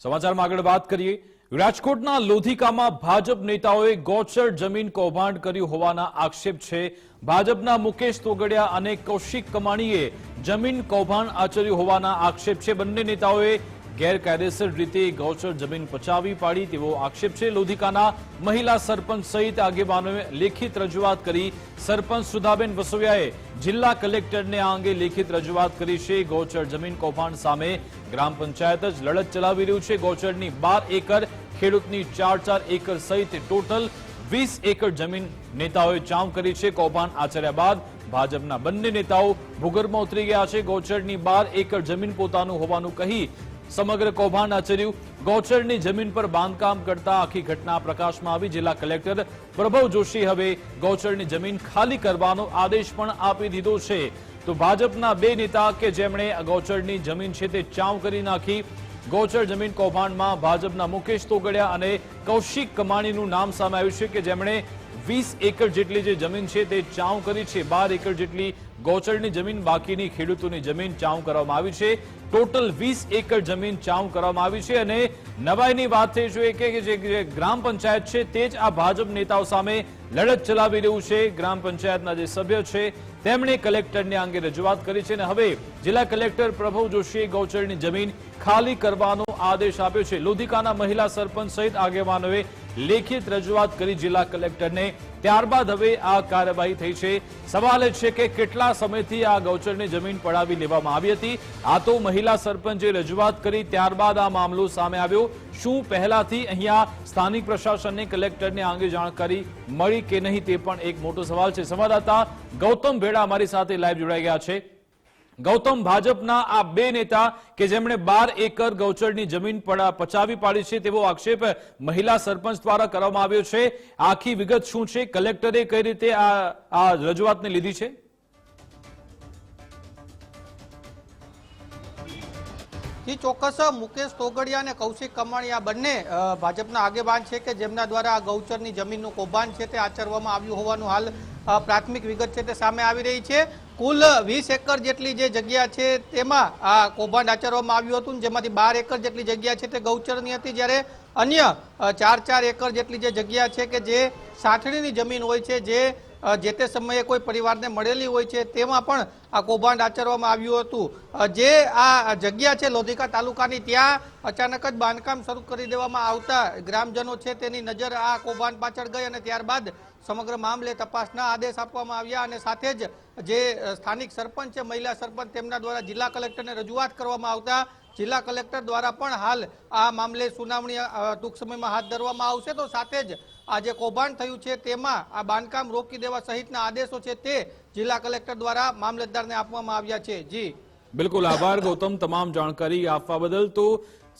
સમાચારમાં આગળ વાત કરીએ. રાજકોટના લોધિકામાં ભાજપ નેતાઓએ ગોચર જમીન કૌભાંડ કર્યું હોવાના આક્ષેપ છે. ભાજપના મુકેશ તોગડિયા અને કૌશિક કમાણીએ જમીન કૌભાંડ આચર્યું હોવાના આક્ષેપ છે. બંને નેતાઓએ ગેરકાયદેસર રીતે ગૌચર જમીન પચાવી પાડી તેવો આક્ષેપ છે. લોધિકાના મહિલા સરપંચ સહિત આગેવાનોએ લેખિત રજૂઆત કરી સરપંચ સુધાબેન વસોયાએ જિલ્લા કલેક્ટરને આ અંગે લેખિત રજૂઆત કરી છે. ગૌચર જમીન કૌભાંડ સામે ગ્રામ પંચાયત જ લડત ચલાવી રહ્યું છે. ગૌચરની બાર એકર, ખેડૂતની ચાર ચાર એકર સહિત ટોટલ વીસ એકર જમીન નેતાઓએ ચાવ કરી છે. કૌભાંડ આચર્યા બાદ ભાજપના બંને નેતાઓ ભૂગર્ભમાં ઉતરી ગયા છે. ગૌચરની બાર એકર જમીન પોતાનું હોવાનું કહી સમગ્ર કૌભાંડ આચર્યું. ગૌચરની જમીન પર બાંધકામ કરતા આખી ઘટના પ્રકાશમાં આવી. જિલ્લા કલેક્ટર પ્રભવ જોશી હવે ગૌચરની જમીન ખાલી કરવાનો આદેશ પણ આપી દીધો છે. તો ભાજપના બે નેતા કે જેમણે ગૌચરની જમીન છે તે ચાવ કરી નાખી. ગૌચર જમીન કૌભાંડમાં ભાજપના મુકેશ તોગડિયા અને કૌશિક કમાણીનું નામ સામે આવ્યું છે કે જેમણે વીસ એકર જેટલી જે જમીન છે તે ચાવ કરી છે. બાર એકર જેટલી ગૌચરની જમીન, બાકીની ખેડૂતોની જમીન ચાવ કરવામાં આવી છે. ટોટલ વીસ એકર જમીન ચાઉ કરવામાં આવી છે અને નવાઈની વાત થઈ જોઈએ કે જે ગ્રામ પંચાયત છે, તે જ આ ભાજપ નેતાઓ સામે લડત ચલાવી રહ્યું છે. ગ્રામ પંચાયતના જે સભ્ય છે તેમણે કલેક્ટરને અંગે રજૂઆત કરી છે અને હવે જિલ્લા કલેક્ટર પ્રભવ જોશીએ ગૌચરની જમીન ખાલી કરવાનો આદેશ આપ્યો છે. લોધિકાના મહિલા સરપંચ સહિત આગેવાનોએ લેખિત રજૂઆત કરી જિલ્લા કલેક્ટરને. ત્યારબાદ હવે આ કાર્યવાહી થઈ છે. સવાલ એ છે કે કેટલા સમયથી આ ગૌચરની જમીન પડાવી લેવામાં આવી હતી? આ તો મહિલા સરપંચે રજૂઆત કરી, ત્યારબાદ આ મામલો સામે આવ્યો. શું પહેલાથી અહીંયા સ્થાનિક પ્રશાસનને, કલેક્ટરને આ અંગે જાણકારી મળી કે નહીં તે પણ એક મોટો સવાલ છે. સંવાદદાતા ગૌતમ ભેડા અમારી સાથે લાઈવ જોડાઈ ગયા છે. ગૌતમ, ભાજપના આ બે નેતા કે જેમણે બાર એકર ગૌચરની જમીન પચાવી પાડી છે તેવો આક્ષેપ મહિલા સરપંચ દ્વારા કરવામાં આવ્યો છે. આખી વિગત શું છે? કલેક્ટરે કઈ રીતે આ રજૂઆતને લીધી છે? જી, ચોક્કસ, મુકેશ તોગડિયા અને કૌશિક કમાણી આ બંને ભાજપના આગેવાન છે કે જેમના દ્વારા આ ગૌચરની જમીનનું કૌભાંડ છે તે આચરવામાં આવ્યું હોવાનું હાલ પ્રાથમિક વિગત છે તે સામે આવી રહી છે. કુલ વીસ એકર જેટલી જે જગ્યા છે તેમાં આ કૌભાંડ આચરવામાં આવ્યું હતું જેમાંથી બાર એકર જેટલી જગ્યા છે તે ગૌચરની હતી. જ્યારે અન્ય ચાર ચાર એકર જેટલી જે જગ્યા છે કે જે સાંઠણીની જમીન હોય છે, જે જે તે સમયે કોઈ પરિવારને મળેલી હોય છે, તેમાં પણ આ કૌભાંડ આચરવામાં આવ્યું હતું. જે આ જગ્યા છે, લોધિકા તાલુકાની, ત્યાં અચાનક જ બાંધકામ શરૂ કરી દેવામાં આવતા ગ્રામજનો છે, તેની નજર આ કૌભાંડ પાછળ ગઈ અને ત્યારબાદ સમગ્ર મામલે તપાસના આદેશ આપવામાં આવ્યા અને સાથે જ જે સ્થાનિક સરપંચ છે, મહિલા સરપંચ, તેમના દ્વારા જિલ્લા કલેક્ટરને રજૂઆત કરવામાં આવતા જિલ્લા કલેક્ટર દ્વારા પણ હાલ આ મામલે સુનાવણી ટૂંક સમયમાં હાથ ધરવામાં આવશે. તો સાથે જ આ જે કૌભાંડ થયું છે તેમાં આ બાંધકામ રોકી દેવા સહિતના આદેશો છે તે જિલ્લા કલેક્ટર દ્વારા મામલતદારને આપવામાં આવ્યા છે. જી. બિલકુલ આભાર, ગૌતમ. તમામ જાણકારી આપવા બદલ તો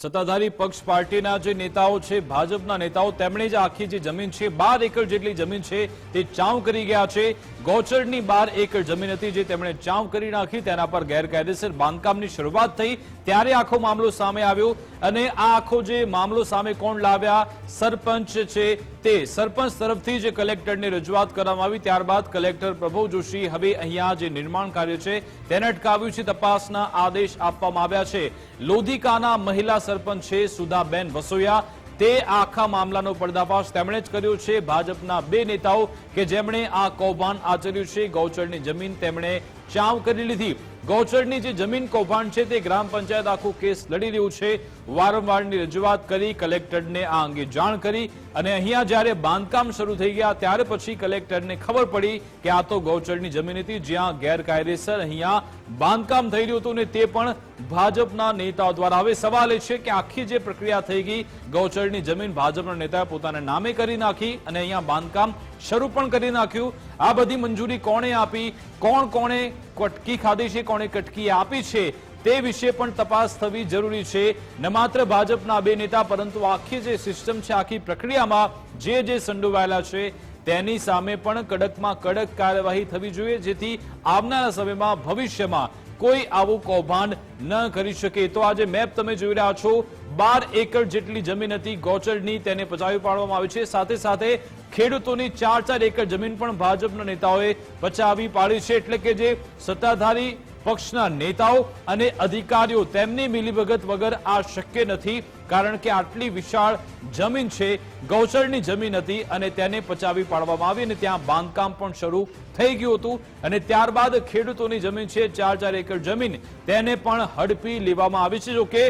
સત્તાધારી પક્ષ પાર્ટીના જે નેતાઓ છે, ભાજપના નેતાઓ, તેમણે જ આખી જે જમીન છે, બાર એકર જેટલી જમીન છે, તે ચાવ કરી ગયા છે. ગૌચરની બાર એકર જમીન હતી જે તેમણે ચાવ કરી નાખી, તેના પર ગેરકાયદેસર બાંધકામની શરૂઆત થઈ. ત્યારે આખો મામલો સામે આવ્યો અને આ આખો જે મામલો સામે કોણ લાવ્યા, સરપંચ છે તે. સરપંચ તરફથી જે કલેક્ટરને રજૂઆત કરવામાં આવી, ત્યારબાદ કલેક્ટર પ્રભવ જોશી હવે અહીંયા જે નિર્માણ કાર્ય છે તેને અટકાવ્યું છે, તપાસના આદેશ આપવામાં આવ્યા છે. લોધિકાના મહિલા સરપંચ છે સુધાબેન વસોયા. તે આખા મામલાનો પર્દાફાશ તેમણે જ કર્યો છે. ભાજપના બે નેતાઓ કે જેમણે આ કૌભાંડ આચર્યું છે, ગૌચરની જમીન તેમણે ચાવ કરી લીધી. ગૌચરની જે જમીન કૌભાંડ છે તે ગ્રામ પંચાયત આખું કેસ લડી રહ્યું છે. વારંવારની રજૂઆત કરી, કલેક્ટરને આ અંગે જાણ કરી અને અહીંયા જ્યારે બાંધકામ શરૂ થઈ ગયા ત્યારે પછી કલેક્ટરને ખબર પડી કે આ તો ગૌચરની જમીન હતી જ્યાં ગેરકાયદેસર અહીંયા બાંધકામ થઈ રહ્યું હતું ને તે પણ ભાજપના નેતાઓ દ્વારા. હવે સવાલ એ છે કે આખી જે પ્રક્રિયા થઈ ગઈ, ગૌચરની જમીન ભાજપના નેતાએ પોતાના નામે કરી નાખી અને અહીંયા બાંધકામ શરૂ પણ કરી નાખ્યું. આ બધી મંજૂરી કોણે આપી? કોણ કોણે કટકી ખાધી છે, કોણે કટકી આપી છે? તે વિશે પણ તપાસ થવી જરૂરી છે. ન માત્ર ભાજપના બે નેતા, પરંતુ આખી જે સિસ્ટમ છે, આખી પ્રક્રિયામાં જે જે સંડોવાયેલા છે, તેની સામે પણ કડકમાં કડક કાર્યવાહી થવી જોઈએ, જેથી આવનારા સમયમાં ભવિષ્યમાં કોઈ આવું કૌભાંડ ન કરી શકે. તો આજે મેપ તમે જોઈ રહ્યા છો. બાર એકર જેટલી જમીન હતી. ગોચરની તેને પચાવી પાડવામાં આવી છે. સાથે સાથે ખેડૂતોની ચાર ચાર એકર જમીન પણ ભાજપના નેતાઓએ પચાવી પાડી છે. એટલે કે જે સત્તાધારી પક્ષના નેતાઓ અને અધિકારીઓ તેમની મિલીભગત વગર આ શક્ય નથી, કારણ કે આટલી વિશાળ જમીન છે, ગૌચરની જમીન હતી અને તેને પચાવી પાડવામાં આવી અને ત્યાં બાંધકામ પણ શરૂ થઈ ગયું હતું અને ત્યારબાદ ખેડૂતોની જમીન છે, ચાર ચાર એકર જમીન, તેને પણ હડપી લેવામાં આવી છે. જોકે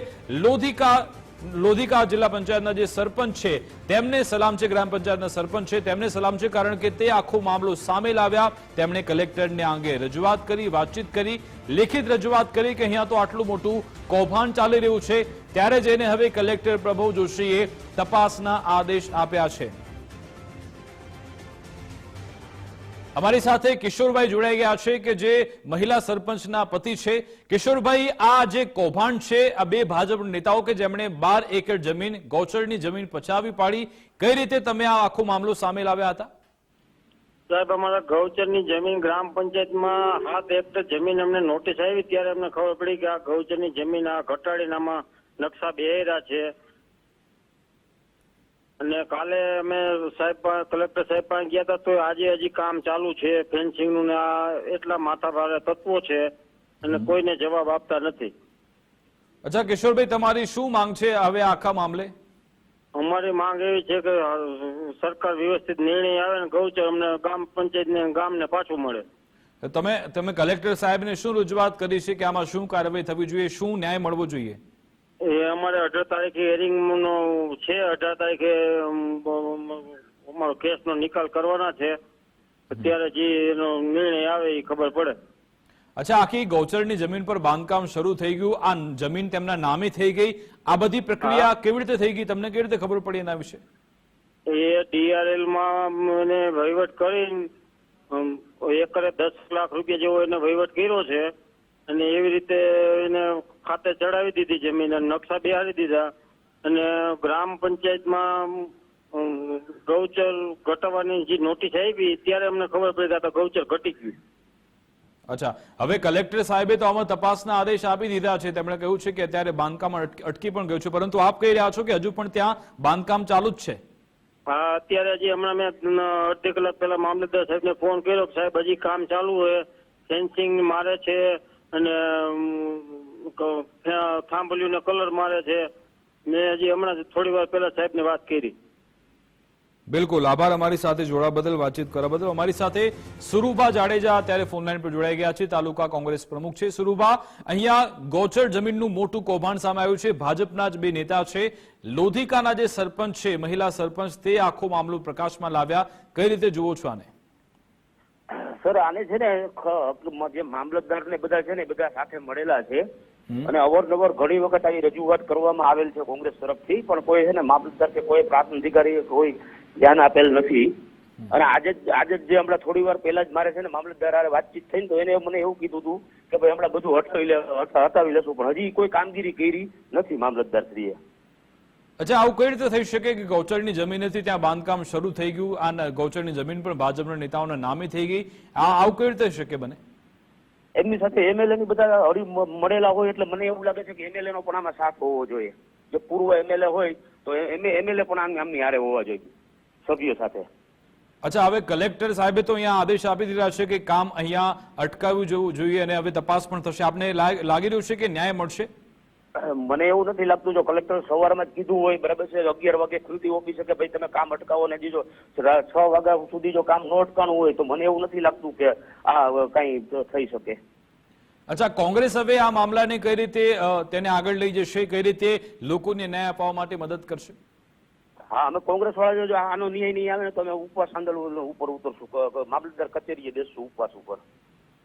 લોધિકા લોધિકા જિલ્લા પંચાયતના જે સરપંચ છે, તેમને સલામ છે, ગ્રામ પંચાયતના સરપંચ છે, તેમને સલામ છે, કારણ કે તે આખો મામલો સામે લાવ્યા. તેમણે કલેક્ટરને અંગે રજૂઆત કરી, વાતચીત કરી, લેખિત રજૂઆત કરી કે અહીંયા તો આટલું મોટું કૌભાંડ ચાલી રહ્યું છે. ત્યારે જઈને હવે કલેક્ટર પ્રભવ જોશીએ તપાસના આદેશ આપ્યા છે. અમારી સાથે કિશોરભાઈ જોડાઈ ગયા છે કે જે મહિલા સરપંચના પતિ છે. કિશોરભાઈ, આ જે કૌભાંડ છે, આ બે ભાજપ નેતાઓ કે જેમણે બાર એકર જમીન, ગૌચરની જમીન પચાવી પાડી, કઈ રીતે તમે આ આખો મામલો સામે લાવ્યા હતા? સાહેબ, અમારા ગૌચરની જમીન ગ્રામ પંચાયતમાં હાથ હેક્ટર જમીન અમને નોટિસ આવી ત્યારે અમને ખબર પડી કે આ ગૌચરની જમીન આ ઘટાડીનામાં નકશા બેહેરા છે. અને કાલે અમે સાહેબ કલેક્ટર સાહેબ પાસે ગયા હતા તો આજે હજી કામ ચાલુ છે ફેન્સિંગનું ને આ એટલા માથાભારે તત્વો છે અને કોઈને જવાબ આપતા નથી. અચ્છા કિશોરભાઈ તમારી શું માંગ છે હવે આખા મામલે? અમારી માંગ એવી છે કે સરકાર વ્યવસ્થિત નિર્ણય આવે ને ગૌચર અમને ગ્રામ પંચાયતને ગામને પાછું મળે. તમે તમે કલેક્ટર સાહેબને શું રજૂઆત કરી છે કે આમાં શું કાર્યવાહી થવી જોઈએ શું ન્યાય મળવો જોઈએ? એ અમારે અઢાર તારીખે હિયરિંગ નો છે અઢાર તારીખે અમારો કેસ નો કેસનો નિકાલ કરવાના છે. અત્યારે જે એનો નિર્ણય આવે એ ખબર પડે. અચ્છા આખી ગૌચરની જમીન પર બાંધકામ શરૂ થઈ ગયું. આ જમીન તેમના નામે થઈ ગઈ. આ બધી પ્રક્રિયા કેવી રીતે થઈ ગઈ? તમને કેવી રીતે ખબર પડી એના વિશે? એ ડીઆરએલમાં એને વહીવટ કરી એકરે દસ લાખ રૂપિયા જેવો એને વહીવટ કર્યો છે. અને એવી રીતે એને ખાતે ચડાવી દીધી જમીન અને નકશા બિહારી દીધા. અને ગ્રામ પંચાયતમાં ગૌચર ઘટાડવાની જે નોટિસ આવી ત્યારે અમને ખબર પડી કે તો ગૌચર ઘટી ગયું. અચ્છા. હવે કલેક્ટર સાહેબે તો આમાં તપાસના આદેશ આપી દીધા છે. તેમણે કહ્યું છે કે અત્યારે બાંધકામ અટક- અટકી પણ ગયું છે. પરંતુ આપ કહી રહ્યા છો કે હજુ પણ ત્યાં બાંધકામ ચાલુ જ છે. હા અત્યારે હજી હમણાં મેં અડધી કલાક પહેલા મામલતદાર સાહેબને ફોન કર્યો સાહેબ હજી કામ ચાલુ છે ફેન્સિંગ મારે છે. અને અમ, ને કલર મારે છે. મેં હજી હમણાં થોડી વાર પહેલા સાહેબને વાત કરી. બિલકુલ. આભાર અમારી સાથે જોડા બદલ વાતચીત કરવા બદલ. અમારી સાથે સુરુભા જાડેજા અત્યારે ફોનલાઈન પર જોડાઈ ગયા છે. તાલુકા કોંગ્રેસ પ્રમુખ છે. સુરુભા અહીંયા ગૌચર જમીનનું મોટું કૌભાંડ સામે આવ્યું છે. ભાજપના જ બે નેતા છે. લોધિકાના જે સરપંચ છે મહિલા સરપંચ તે આખો મામલો પ્રકાશમાં લાવ્યા. કઈ રીતે જુઓ છો આને? સર આને છે ને જે મામલતદાર ને બધા છે ને બધા સાથે મળેલા છે. અને અવારનવાર ઘણી વખત આવી રજૂઆત કરવામાં આવેલ છે કોંગ્રેસ તરફથી પણ કોઈ છે ને મામલતદાર કે કોઈ પ્રાંત અધિકારી કોઈ ધ્યાન આપેલ નથી. અને આજે આજે જે હમણાં થોડી વાર પહેલા જ મારે છે ને મામલતદાર વાતચીત થઈ ને તો એને મને એવું કીધું હતું કે ભાઈ હમણાં બધું હટાવી હટાવી લેશું પણ હજી કોઈ કામગીરી કરી નથી મામલતદાર શ્રીએ અચ્છા આવું કઈ રીતે થઈ શકે કે ગૌચરની જમીન હતી ત્યાં બાંધકામ શરૂ થઈ ગયું? આ ગૌચરની જમીન પણ ભાજપના નેતાઓના નામે થઈ ગઈ. આ આવું કઈ રીતે શક્ય બને? એમની સાથે એમએલએ ની બધા હળી મળેલા હોય એટલે મને એવું લાગે છે કે એમએલએ નો પણ આમાં સાથ હોવો જોઈએ. જો પૂર્વ એમએલએ હોય તો એમએલએ પણ આમ- આમની હારે હોવા જોઈએ સભ્યો સાથે. અચ્છા હવે કલેક્ટર સાહેબે તો અહીંયા આદેશ આપી દીધા છે કે કામ અહીંયા અટકાવવું જવું જોઈએ અને હવે તપાસ પણ થશે. આપને લાગી રહ્યું છે કે ન્યાય મળશે? મને એવું નથી લાગતું જો કલેક્ટર સવારમાં જ કીધું હોય બરાબર છે અગિયાર વાગે ખુલતી ઓફિસે કે ભાઈ તમે કામ અટકાવો ને દીજો છ વાગ્યા સુધી જો કામ ન અટકાણું હોય તો મને એવું નથી લાગતું કે આ કઈ થઈ શકે. અચ્છા કોંગ્રેસ હવે આ મામલાને કઈ રીતે તેને આગળ લઈ જશે કઈ રીતે લોકોને ન્યાય અપાવવા માટે મદદ કરશે? હા અમે કોંગ્રેસ વાળા જો આનો ન્યાય નહીં આવે ને તો અમે ઉપવાસ આંદોલન ઉપર ઉતરશું મામલતદાર કચેરીએ બેસશું ઉપવાસ ઉપર.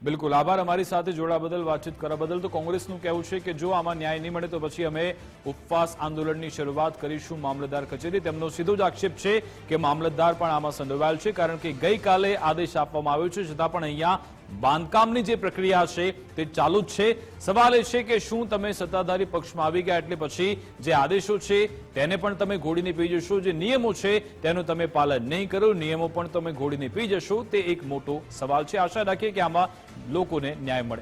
બિલકુલ. આભાર અમારી સાથે જોડા બદલ વાતચીત કરવા બદલ તો કોંગ્રેસનું કહેવું છે કે જો આમાં ન્યાય નહીં મળે તો પછી અમે ઉપવાસ આંદોલનની શરૂઆત કરીશું મામલતદાર કચેરી. તેમનો સીધો જ આક્ષેપ છે કે મામલતદાર પણ આમાં સંડોવાયેલ છે, કારણ કે ગઈકાલે આદેશ આપવામાં આવ્યો છે. છતાં પણ અહીંયા બાંધકામની જે પ્રક્રિયા છે તે ચાલુ જ છે. સવાલ એ છે કે શું તમે સત્તાધારી પક્ષમાં આવી ગયા એટલે પછી જે આદેશો છે તેને પણ તમે ઘોડીને પી જશો. જે નિયમો છે તેનું તમે પાલન નહીં કરો. નિયમો પણ તમે ઘોડીને પી જશો. તે એક મોટો સવાલ છે. આશા રાખીએ કે આમાં લોકોને ન્યાય મળે.